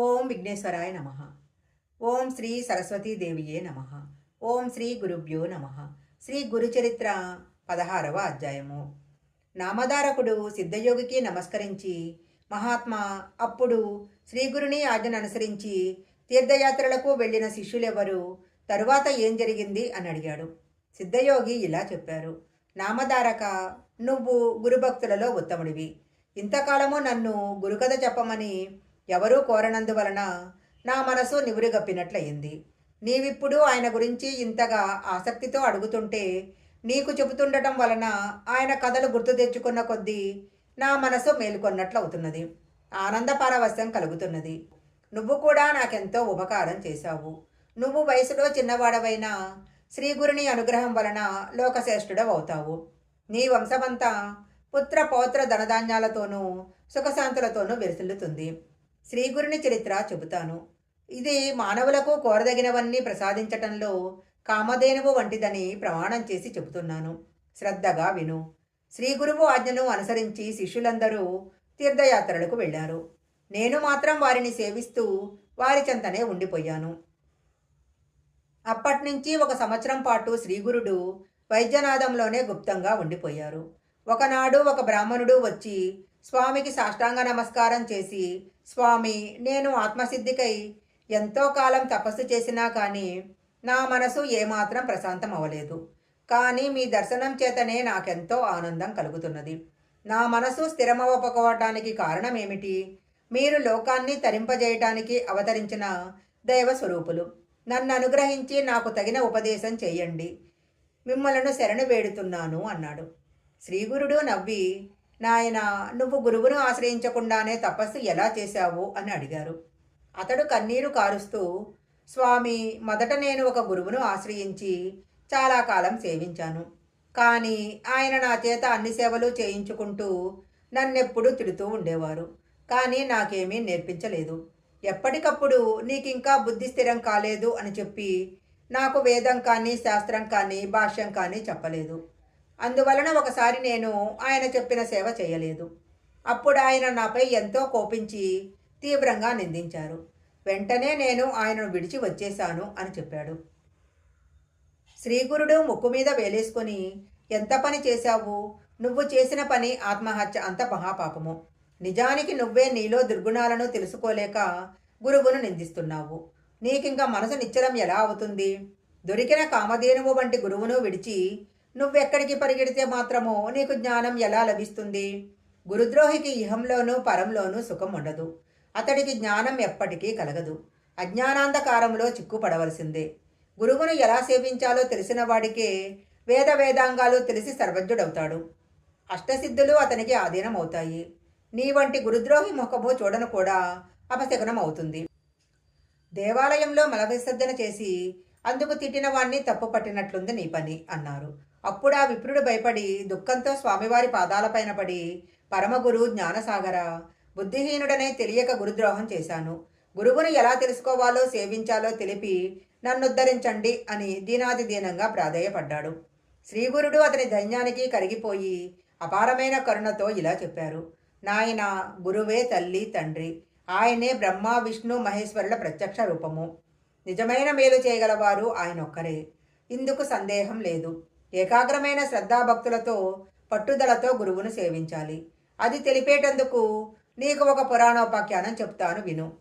ఓం విఘ్నేశ్వరాయ నమ. ఓం శ్రీ సరస్వతీదేవియే నమ. ఓం శ్రీ గురుభ్యో నమ. శ్రీ గురుచరిత్ర పదహారవ అధ్యాయము. నామధారకుడు సిద్ధయోగికి నమస్కరించి మహాత్మా అప్పుడు శ్రీగురుని ఆజ్ఞను అనుసరించి తీర్థయాత్రలకు వెళ్ళిన శిష్యులెవరు తరువాత ఏం జరిగింది అని అడిగాడు. సిద్ధయోగి ఇలా చెప్పారు. నామధారక నువ్వు గురుభక్తులలో ఉత్తముడివి. ఇంతకాలము నన్ను గురుకథ చెప్పమని ఎవరూ కోరనందువలన నా మనసు నివురుగప్పినట్లయింది. నీవిప్పుడు ఆయన గురించి ఇంతగా ఆసక్తితో అడుగుతుంటే నీకు చెబుతుండటం వలన ఆయన కథలు గుర్తు తెచ్చుకున్న కొద్దీ నా మనసు మేలుకొన్నట్లు అవుతున్నది ఆనంద పారవస్యం కలుగుతున్నది. నువ్వు కూడా నాకెంతో ఉపకారం చేశావు. నువ్వు వయసులో చిన్నవాడవైనా శ్రీగురుని అనుగ్రహం వలన లోకశ్రేష్ఠుడవవుతావు. నీ వంశమంతా పుత్ర పౌత్ర ధనధాన్యాలతోనూ సుఖశాంతులతోనూ విరసిల్లుతుంది. శ్రీగురుని చరిత్ర చెబుతాను. ఇది మానవులకు కోరదగినవన్నీ ప్రసాదించటంలో కామధేనువు వంటిదని ప్రమాణం చేసి చెబుతున్నాను. శ్రద్ధగా విను. శ్రీగురువు ఆజ్ఞను అనుసరించి శిష్యులందరూ తీర్థయాత్రలకు వెళ్ళారు. నేను మాత్రం వారిని సేవిస్తూ వారి చెంతనే ఉండిపోయాను. అప్పటినుంచి ఒక సంవత్సరం పాటు శ్రీగురుడు వైద్యనాథంలోనే గుప్తంగా ఉండిపోయారు. ఒకనాడు ఒక బ్రాహ్మణుడు వచ్చి స్వామికి సాష్టాంగ నమస్కారం చేసి స్వామి నేను ఆత్మసిద్ధికై ఎంతో కాలం తపస్సు చేసినా కానీ నా మనసు ఏమాత్రం ప్రశాంతం అవ్వలేదు. కానీ మీ దర్శనం చేతనే నాకెంతో ఆనందం కలుగుతున్నది. నా మనసు స్థిరమవ్వకపోవటానికి కారణం ఏమిటి? మీరు లోకాన్ని తరింపజేయటానికి అవతరించిన దైవ స్వరూపులు. నన్ను అనుగ్రహించి నాకు తగిన ఉపదేశం చేయండి. మిమ్మలను శరణు వేడుతున్నాను అన్నాడు. శ్రీగురుడు నవ్వి నాయన నువ్వు గురువును ఆశ్రయించకుండానే తపస్సు ఎలా చేశావు? అని అడిగారు. అతడు కన్నీరు కారుస్తూ స్వామి మొదట నేను ఒక గురువును ఆశ్రయించి చాలా కాలం సేవించాను. కానీ ఆయన నా చేత అన్ని సేవలు చేయించుకుంటూ నన్నెప్పుడూ తిడుతూ ఉండేవారు. కానీ నాకేమీ నేర్పించలేదు. ఎప్పటికప్పుడు నీకింకా బుద్ధి స్థిరం కాలేదు అని చెప్పి నాకు వేదం కానీ శాస్త్రం కానీ భాష్యం కానీ చెప్పలేదు. అందువలన ఒకసారి నేను ఆయన చెప్పిన సేవ చేయలేదు. అప్పుడు ఆయన నాపై ఎంతో కోపించి తీవ్రంగా నిందించారు. వెంటనే నేను ఆయనను విడిచి వచ్చేశాను అని చెప్పాడు. శ్రీగురుడు ముక్కు మీద వేలేసుకొని ఎంత పని చేశావు? నువ్వు చేసిన పని ఆత్మహత్య అంత మహాపాపము. నిజానికి నువ్వే నీలో దుర్గుణాలను తెలుసుకోలేక గురువును నిందిస్తున్నావు. నీకింక మనసు నిశ్చలం ఎలా అవుతుంది? దొరికిన కామధేనువు వంటి గురువును విడిచి నువ్వెక్కడికి పరిగెడితే మాత్రము నీకు జ్ఞానం ఎలా లభిస్తుంది? గురుద్రోహికి ఇహంలోనూ పరంలోనూ సుఖం ఉండదు. అతడికి జ్ఞానం ఎప్పటికీ కలగదు. అజ్ఞానాంధకారంలో చిక్కుపడవలసిందే. గురువును ఎలా సేవించాలో తెలిసిన వాడికే వేద వేదాంగాలు తెలిసి సర్వజ్ఞుడవుతాడు. అష్టసిద్ధులు అతనికి ఆధీనం అవుతాయి నీ వంటి గురుద్రోహి ముఖము చూడను కూడా అపశకునం అవుతుంది దేవాలయంలో మల విసర్జన చేసి అందుకు తిట్టిన వాణ్ణి తప్పు పట్టినట్లుంది నీ పని అన్నారు. అప్పుడా విప్రుడు భయపడి దుఃఖంతో స్వామివారి పాదాలపైన పడి పరమగురు జ్ఞానసాగర బుద్ధిహీనుడనే తెలియక గురుద్రోహం చేశాను. గురువును ఎలా తెలుసుకోవాలో సేవించాలో తెలిపి నన్నుద్ధరించండి అని దీనాది దీనంగా ప్రాధేయపడ్డాడు. శ్రీగురుడు అతని ధైన్యానికి కరిగిపోయి అపారమైన కరుణతో ఇలా చెప్పారు. నాయన గురువే తల్లి తండ్రి ఆయనే బ్రహ్మ విష్ణు మహేశ్వరుల ప్రత్యక్ష రూపము. నిజమైన మేలు చేయగలవారు ఆయన ఒక్కరే ఇందుకు సందేహం లేదు. ఏకాగ్రమైన శ్రద్ధాభక్తులతో పట్టుదలతో గురువును సేవించాలి. అది తెలిపేటందుకు నీకు ఒక పురాణోపాఖ్యానం చెప్తాను విను.